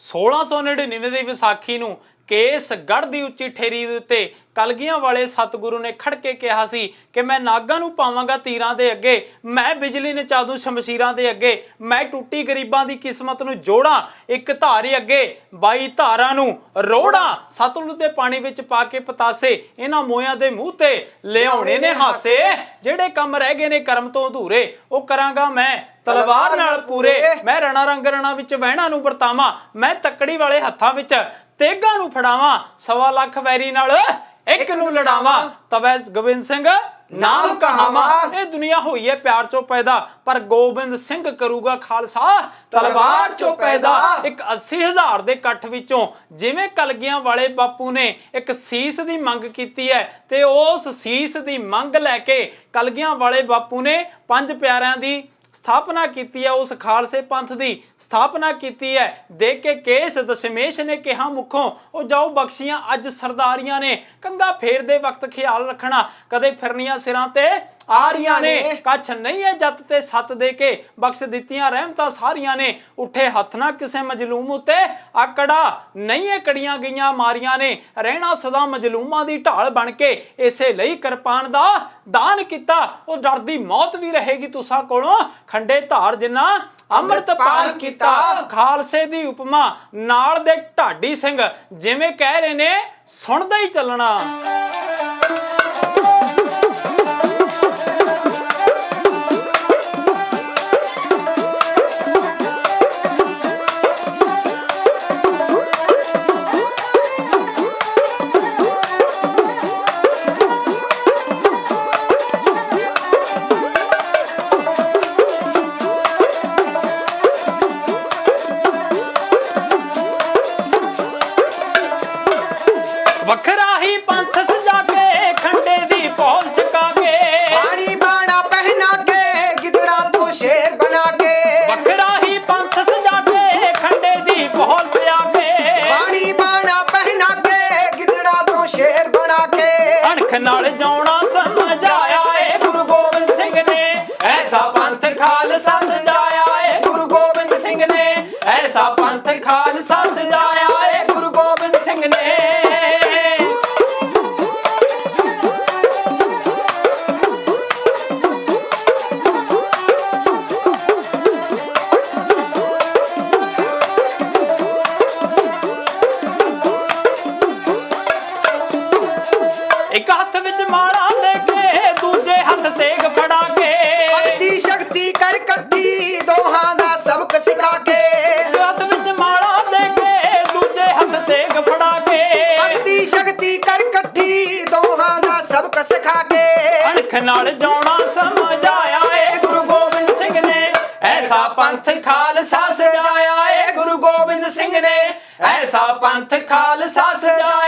1699 ਦੀ ਵਿਸਾਖੀ ਨੂੰ ਕੇਸ ਗੜ ਦੀ ਉੱਚੀ ਠੇਰੀ ਦੇ ਉੱਤੇ ਕਲਗੀਆਂ ਵਾਲੇ ਸਤਿਗੁਰੂ ਨੇ ਖੜ ਕੇ ਕਿਹਾ ਸੀ ਕਿ ਮੈਂ ਨਾਗਾਂ ਨੂੰ ਪਾਵਾਂਗਾ ਤੀਰਾਂ ਦੇ ਅੱਗੇ ਮੈਂ ਬਿਜਲੀ ਨਚਾ ਦੂੰ ਸ਼ਮਸ਼ੀਰਾਂ ਦੇ ਅੱਗੇ ਮੈਂ ਟੁੱਟੀ ਗਰੀਬਾਂ ਦੀ ਕਿਸਮਤ ਨੂੰ ਜੋੜਾਂ ਇੱਕ ਧਾਰੇ ਅੱਗੇ 22 ਧਾਰਾਂ ਨੂੰ ਰੋੜਾਂ। ਸਤਲੁਜ ਦੇ ਪਾਣੀ ਵਿੱਚ ਪਾ ਕੇ ਪਤਾਸੇ ਇਹਨਾਂ ਮੋਇਆਂ ਦੇ ਮੂੰਹ ਤੇ ਲਿਆਉਣੇ ਨੇ ਹਾਸੇ। ਜਿਹੜੇ ਕੰਮ ਰਹਿ ਗਏ ਨੇ ਕਰਮ ਤੋਂ ਅਧੂਰੇ ਉਹ ਕਰਾਂਗਾ ਮੈਂ ਤਲਵਾਰ ਨਾਲ ਪੂਰੇ। ਮੈਂ ਰਣਾ ਰੰਗ ਰਣਾ ਵਿੱਚ ਵਹਿਣਾ ਨੂੰ ਵਰਤਾਵਾਂ ਮੈਂ ਤੱਕੜੀ ਵਾਲੇ ਹੱਥਾਂ ਵਿੱਚ ਤੇਗਾ ਨੂੰ ਫੜਾਵਾਂ ਸਵਾ ਲੱਖ ਵੈਰੀ ਨਾਲ ਇੱਕ ਨੂੰ ਲੜਾਵਾਂ। ਤਵੈ ਗੋਬਿੰਦ ਸਿੰਘ ਨਾਮ ਕਹਾਵਾਂ। ਇਹ ਦੁਨੀਆ ਹੋਈ ਹੈ ਪਿਆਰ ਚੋਂ ਪੈਦਾ ਪਰ ਗੋਬਿੰਦ ਸਿੰਘ ਕਰੂਗਾ ਖਾਲਸਾ। ਤਲਵਾਰ ਚੋਂ ਪੈਦਾ। ਇੱਕ 80000 ਦੇ ਇਕੱਠ ਵਿੱਚੋਂ ਜਿਵੇਂ ਕਲਗੀਆਂ ਵਾਲੇ ਬਾਪੂ ਨੇ ਇੱਕ ਸੀਸ ਦੀ ਮੰਗ ਕੀਤੀ ਹੈ ਤੇ ਉਸ ਸੀਸ ਦੀ ਮੰਗ ਲੈ ਕੇ ਕਲਗੀਆਂ ਵਾਲੇ ਬਾਪੂ ਨੇ ਪੰਜ ਪਿਆਰਿਆਂ ਦੀ ਸਥਾਪਨਾ ਕੀਤੀ ਹੈ ਉਸ ਖਾਲਸੇ ਪੰਥ ਦੀ ਸਥਾਪਨਾ ਕੀਤੀ ਹੈ। ਦੇਖ ਕੇ ਕੇਸ ਦਸ਼ਮੇਸ਼ ਨੇ ਕਿਹਾ ਮੁਖੋਂ, ਉਹ ਜਾਓ ਬਖਸ਼ੀਆਂ ਅੱਜ ਸਰਦਾਰੀਆਂ ਨੇ, ਕੰਗਾ ਫੇਰ ਦੇ ਵਕਤ ਖਿਆਲ ਰੱਖਣਾ, ਕਦੇ ਫਿਰਨੀਆਂ ਸਿਰਾਂ ਤੇ ਆਰੀਆਂ ਨੇ ਕੱਛ ਨਹੀਂ ਹੈ ਜੱਤ ਤੇ ਸੱਤ ਦੇ ਕੇ ਬਖਸ਼ ਦਿੱਤੀਆਂ ਰਹਿਮਤਾਂ ਸਾਰੀਆਂ ਨੇ। ਉੱਠੇ ਹੱਥ ਨਾ ਕਿਸੇ ਮਜਲੂਮ ਉਤੇ। ਆਕੜਾ ਨਹੀਂ ਹੈ ਕੜੀਆਂ ਗਈਆਂ ਮਾਰੀਆਂ ਨੇ। ਰਹਿਣਾ ਸਦਾ ਮਜਲੂਮਾਂ ਦੀ ਢਾਲ ਬਣ ਕੇ। ਇਸੇ ਲਈ ਕਿਰਪਾਨ ਦਾ ਦਾਨ ਕੀਤਾ। ਉਹ ਡਰਦੀ ਮੌਤ ਵੀ ਰਹੇਗੀ ਤੁਸਾਂ ਕੋਲੋਂ। ਖੰਡੇ ਧਾਰ ਜਿੰਨਾ ਅੰਮ੍ਰਿਤ ਪਾਨ ਕੀਤਾ। ਖਾਲਸੇ ਦੀ ਉਪਮਾ ਨਾਲ ਦੇ ਢਾਡੀ ਸਿੰਘ। ਜਿਵੇਂ ਕਹਿ ਰਹੇ ਨੇ ਸੁਣਦਾ ਹੀ ਚੱਲਣਾ। ਵੱਖਰਾ ਹੀ ਪੰਥ ਸਜਾ ਕੇ ਖੰਡੇ ਦੀ ਪੌਲ ਛਕਾ ਕੇ। ਪਾਣੀ ਬਾਣਾ ਪਹਿਨਾ ਕੇ ਗਿੱਦੜਾ ਤੋਂ ਸ਼ੇਰ ਬਣਾ ਕੇ। ਵੱਖਰਾ ਹੀ ਪੰਥ ਸਜਾ ਕੇ ਖੰਡੇ ਦੀ ਪੌਲ ਪਿਆ ਕੇ। ਪਾਣੀ ਬਾਣਾ ਪਹਿਨਾ ਕੇ ਗਿੱਦੜਾ ਤੋਂ ਸ਼ੇਰ ਬਣਾ ਕੇ। ਅਣਖ ਨਾਲ ਜਾਉਣਾ ਸਮਝਾਇਆ ਏ ਗੁਰੂ ਗੋਬਿੰਦ ਸਿੰਘ ਨੇ। ਐਸਾ ਪੰਥ ਖਾਲਸਾ ਸਜਾਇਆ ਏ ਗੁਰੂ ਗੋਬਿੰਦ ਸਿੰਘ ਨੇ। ਐਸਾ ਪੰਥ ਖਾਲਸਾ ਸਜਾਇਆ ਮਾਲਾ ਲੈ ਕੇ ਦੂਜੇ ਹੱਥ ਤੇਗ ਫੜਾ ਕੇ। ਅਤੀ ਸ਼ਕਤੀ ਕਰ ਇਕੱਠੀ ਦੋਹਾਂ ਦਾ ਸਬਕ ਸਿਖਾ ਕੇ। ਇੱਕ ਹੱਥ ਵਿੱਚ ਮਾਲਾ ਲੈ ਕੇ ਦੂਜੇ ਹੱਥ ਤੇਗ ਫੜਾ ਕੇ। ਅਤੀ ਸ਼ਕਤੀ ਕਰ ਇਕੱਠੀ ਦੋਹਾਂ ਦਾ ਸਬਕ ਸਿਖਾ ਕੇ। ਅਣਖ ਨਾਲ ਜਾਉਣਾ ਸਮਝਾਇਆ ਏ ਗੁਰੂ ਗੋਬਿੰਦ ਸਿੰਘ ਨੇ। ਐਸਾ ਪੰਥ ਖਾਲਸਾ ਸਜਾਇਆ ਏ ਗੁਰੂ ਗੋਬਿੰਦ ਸਿੰਘ ਨੇ। ਐਸਾ ਪੰਥ ਖਾਲਸਾ ਸਜਾਇਆ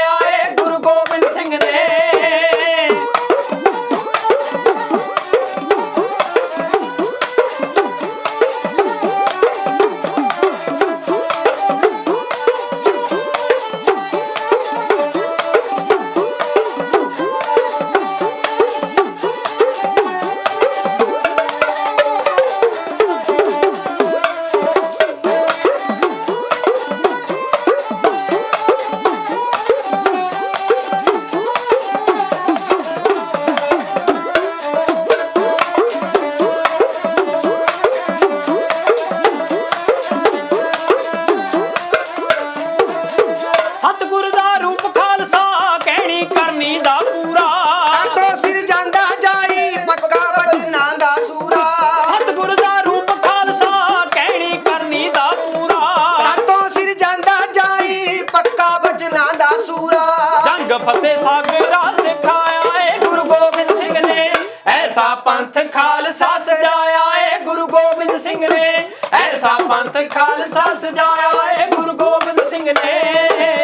ਫਤਿਹ ਸਾਗਰਾ ਸਿਖਾਇਆ ਏ। ਗੁਰੂ ਗੋਬਿੰਦ ਸਿੰਘ ਨੇ ਐਸਾ ਪੰਥ ਖਾਲਸਾ ਸਜਾਇਆ ਏ। ਗੁਰੂ ਗੋਬਿੰਦ ਸਿੰਘ ਨੇ ਐਸਾ ਪੰਥ ਖਾਲਸਾ ਸਜਾਇਆ ਏ। ਗੁਰੂ ਗੋਬਿੰਦ ਸਿੰਘ ਨੇ